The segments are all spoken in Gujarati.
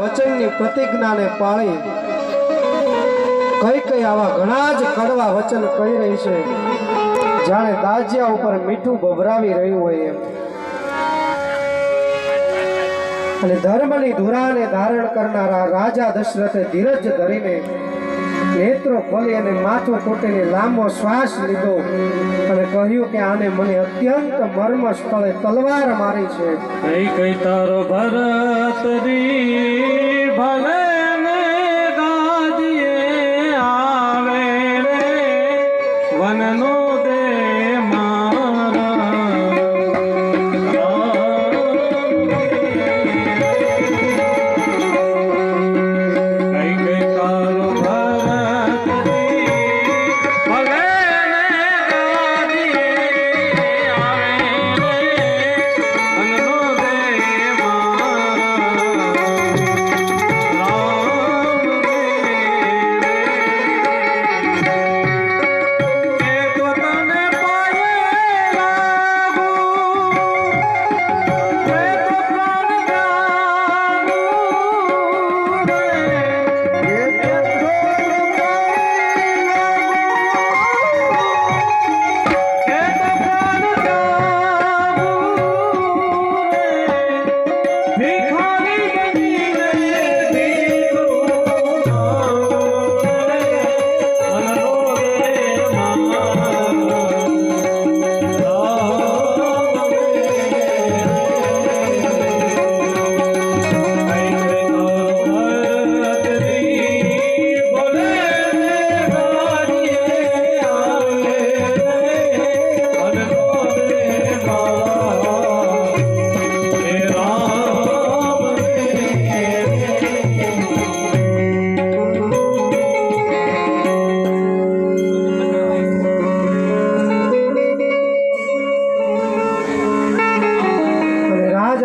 વચનની પ્રતિજ્ઞાને પાળી કઈ કઈ આવા ઘણા જ કડવા વચન કહી રહી છે. જાણે દાજિયા ઉપર મીઠું ભભરાવી રહ્યું હોય એમ. અને ધર્મની ધુરાને ધારણ કરનારા રાજા દશરથે ધીરજ ધરીને નેત્રો ખોલી અને માથું તૂટીને લાંબો શ્વાસ લીધો. અને કહ્યું કે આને મને અત્યંત મર્મ સ્થળે તલવાર મારી છે. કઈ કઈ તારો ભરત રી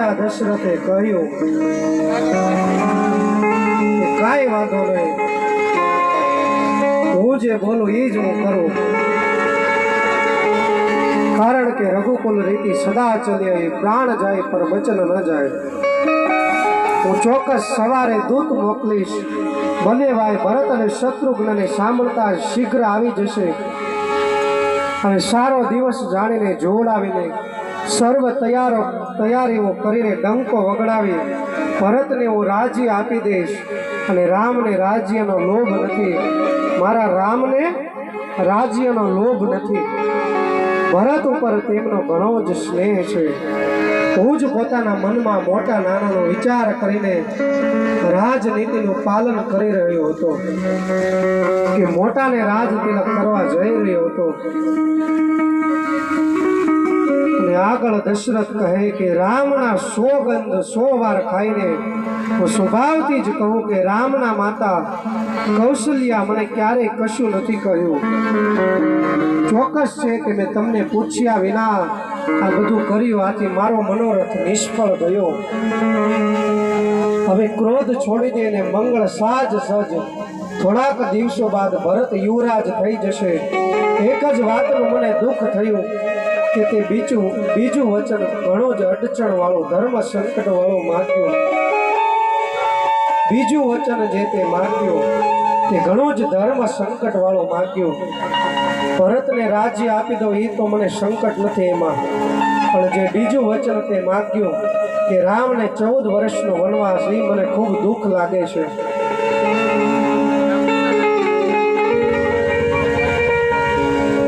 રાજા દશરથે કહ્યું, કાંઈ વાંધો નહીં. હું જે બોલું એ જ હું કરું. કારણ કે રઘુકુલ રીતિ સદા ચલ્ય પ્રાણ જાય પર વચન ન જાય. હું ચોક્કસ સવારે દૂત મોકલીશ. બને ભાઈ ભરત અને શત્રુઘ્નને સાંભળતા શીઘ્ર આવી જશે. અને સારો દિવસ જાણીને જોડાવીને સર્વ તૈયારો તૈયારીઓ કરીને ડંકો વગડાવી ભરતને હું રાજ્ય આપી દઈશ અને રામને રાજ્યનો લોભ નથી. મારા રામને રાજ્યનો લોભ નથી. ભરત ઉપર તેમનો ઘણો જ સ્નેહ છે. હું જ પોતાના મનમાં મોટા નાનાનો વિચાર કરીને રાજનીતિનું પાલન કરી રહ્યો હતો. કે મોટાને રાજ કરવા જઈ રહ્યો હતો. આગળ દશરથ કહે કે રામના સો ગંધ સો વાર ખાઈને હું સ્વભાવથી જ કહું કે રામના માતા કૌશલ્યા મને ક્યારેય કશું નથી કહ્યું. ચોક્કસ છે કે મેં તમને પૂછ્યા વિના આ બધું કર્યું, આથી મારો મનોરથ નિષ્ફળ ગયો. હવે ક્રોધ છોડી દે મંગળ સાજ સજ. થોડાક દિવસો બાદ ભરત યુવરાજ થઈ જશે. એક જ વાતનું મને દુઃખ થયું. કે તે બીજું બીજું વચન ઘણું જ અડચણ વાળું ધર્મ સંકટ વાળો માગ્યું. બીજું વચન જે તે માગ્યું, તે ઘણું જ ધર્મ સંકટ વાળું માગ્યું. ભરતને રાજ્ય આપી દો એ તો મને સંકટ નથી એમાં. પણ જે બીજું વચન તે માગ્યું, કે રામને ચૌદ વર્ષનો વનવાસ એ મને ખૂબ દુઃખ લાગે છે.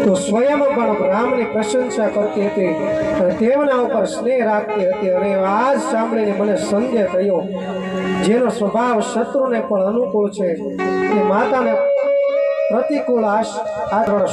તો સ્વયં પણ રામની પ્રશંસા કરતી હતી અને તેમના ઉપર સ્નેહ રાખતી હતી. અને આ જ સાંભળીને મને સંદેહ થયો, જેનો સ્વભાવ શત્રુને પણ અનુકૂળ છે. એ માતાને પ્રતિકૂળ આશ આગળ